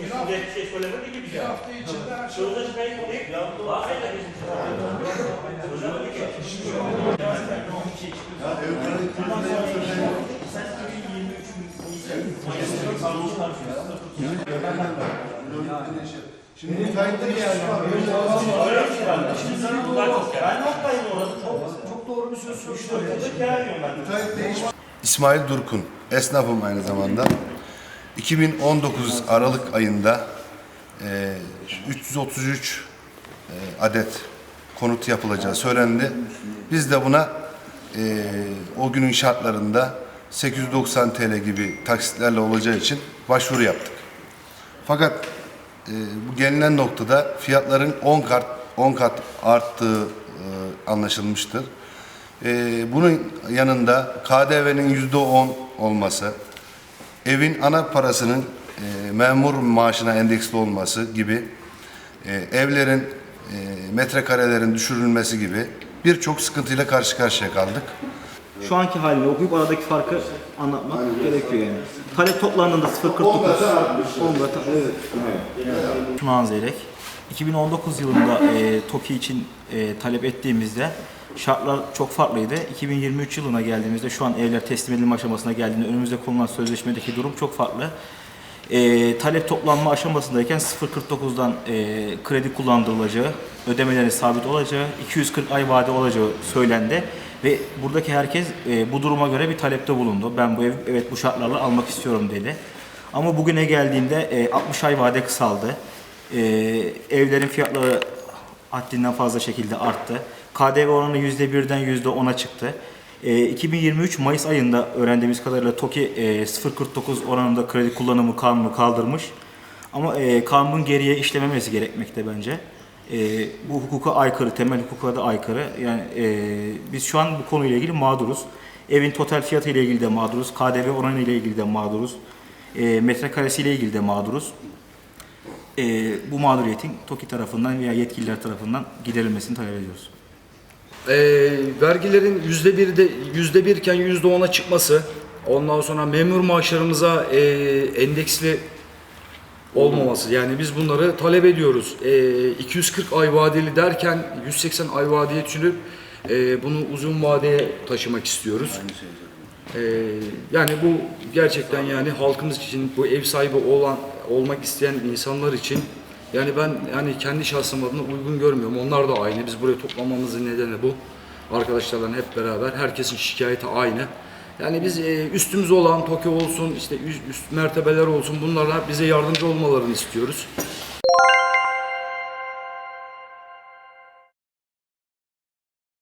Bir şey söylemedi ki bize. hafta içinde her şey Sözleşmeyi koyup bahsede bizim Söylemedi ki. Şimdi bir şey var. Sana bunlar çok kere. Ben noktayım orada. Çok, Çok doğru bir söz iş İsmail Durkun, esnafım aynı zamanda. 2019 Aralık ayında e, 333 e, adet konut yapılacağı söylendi. Biz de buna e, o günün şartlarında 890 TL gibi taksitlerle olacağı için başvuru yaptık. Fakat e, bu gelinen noktada fiyatların 10 kat 10 kat arttığı e, anlaşılmıştır. E, bunun yanında KDV'nin yüzde 10 olması, evin ana parasının e, memur maaşına endeksli olması gibi, e, evlerin e, metrekarelerin düşürülmesi gibi birçok sıkıntıyla karşı karşıya kaldık. Şu anki halini okuyup aradaki farkı anlatmak gerekiyor yani. Talep toplandığında 0.49 10 katı. Evet. Tunağan Zeyrek. 2019 yılında e, TOKİ için e, talep ettiğimizde şartlar çok farklıydı. 2023 yılına geldiğimizde şu an evler teslim edilme aşamasına geldiğinde önümüzde konulan sözleşmedeki durum çok farklı. E, talep toplanma aşamasındayken 0.49'dan e, kredi kullandırılacağı, ödemelerin sabit olacağı, 240 ay vade olacağı söylendi. Ve buradaki herkes e, bu duruma göre bir talepte bulundu. Ben bu ev evet bu şartlarla almak istiyorum dedi. Ama bugüne geldiğinde e, 60 ay vade kısaldı. E, evlerin fiyatları haddinden fazla şekilde arttı. KDV oranı %1'den %10'a çıktı. E, 2023 Mayıs ayında öğrendiğimiz kadarıyla TOKİ e, 0.49 oranında kredi kullanımı kanunu kaldırmış. Ama e, kanunun geriye işlememesi gerekmekte bence. E, bu hukuka aykırı, temel hukuka da aykırı. Yani e, biz şu an bu konuyla ilgili mağduruz. Evin total fiyatı ile ilgili de mağduruz. KDV oranı ile ilgili de mağduruz. E, metrekaresi ile ilgili de mağduruz. E, bu mağduriyetin TOKİ tarafından veya yetkililer tarafından giderilmesini talep ediyoruz. Ee, vergilerin yüzde birde yüzde birken yüzde ona çıkması, ondan sonra memur maaşlarımıza e, endeksli olmaması. Yani biz bunları talep ediyoruz. E, 240 ay vadeli derken 180 ay vadeye düşünüp e, bunu uzun vadeye taşımak istiyoruz. E, yani bu gerçekten yani halkımız için bu ev sahibi olan olmak isteyen insanlar için yani ben yani kendi şahsım adına uygun görmüyorum. Onlar da aynı. Biz buraya toplamamızın nedeni bu. Arkadaşlarla hep beraber herkesin şikayeti aynı. Yani biz e, üstümüz olan TOKİ olsun, işte üst, üst mertebeler olsun bunlarla bize yardımcı olmalarını istiyoruz.